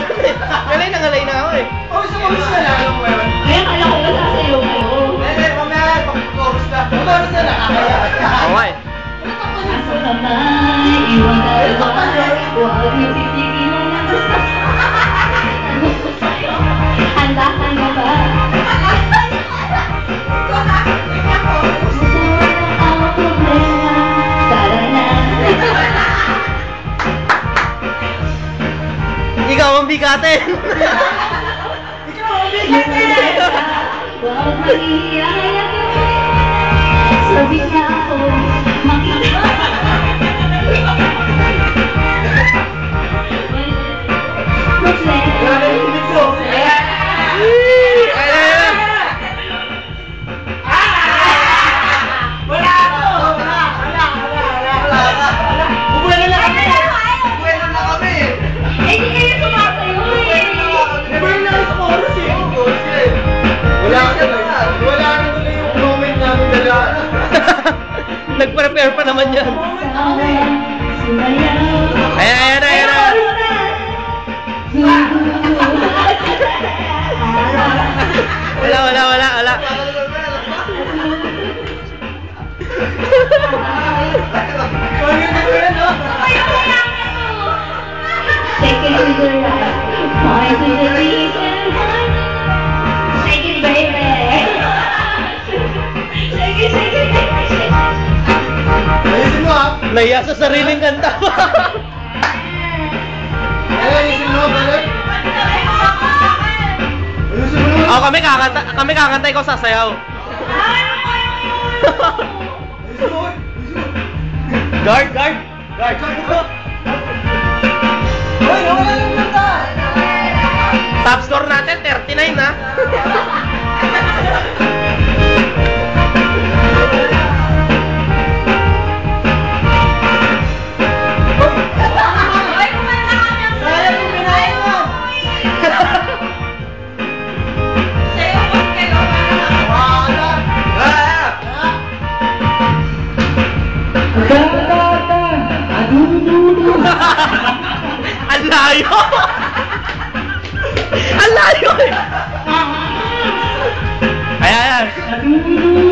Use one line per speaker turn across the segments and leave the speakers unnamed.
Ha. भी गाते हैं। सभी क्या
Nag-prepare pa naman yan. Ayan, ayan, ayan. ayan. wala, wala, wala, wala.
Second figure, right? Point to the
Laya sa sariling kanta
mo.
oh, kami kakanta, kami kakanta, ikaw sasayaw. guard, guard, guard. Top score na Ang layo! Ang layo! Eh. Ayan, ayan.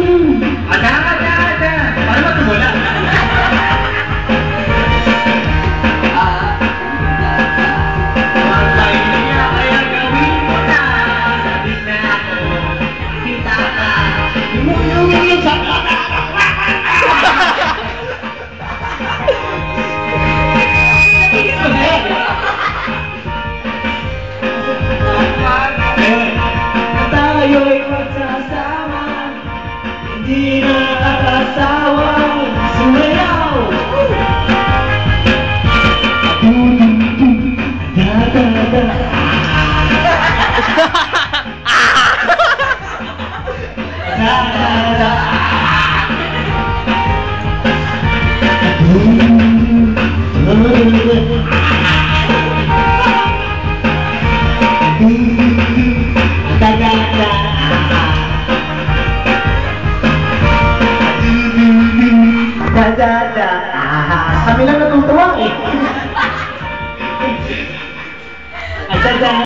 tayo'y magsasama Hindi na akasawa da. Ah, kami lang natutuwa eh. At da.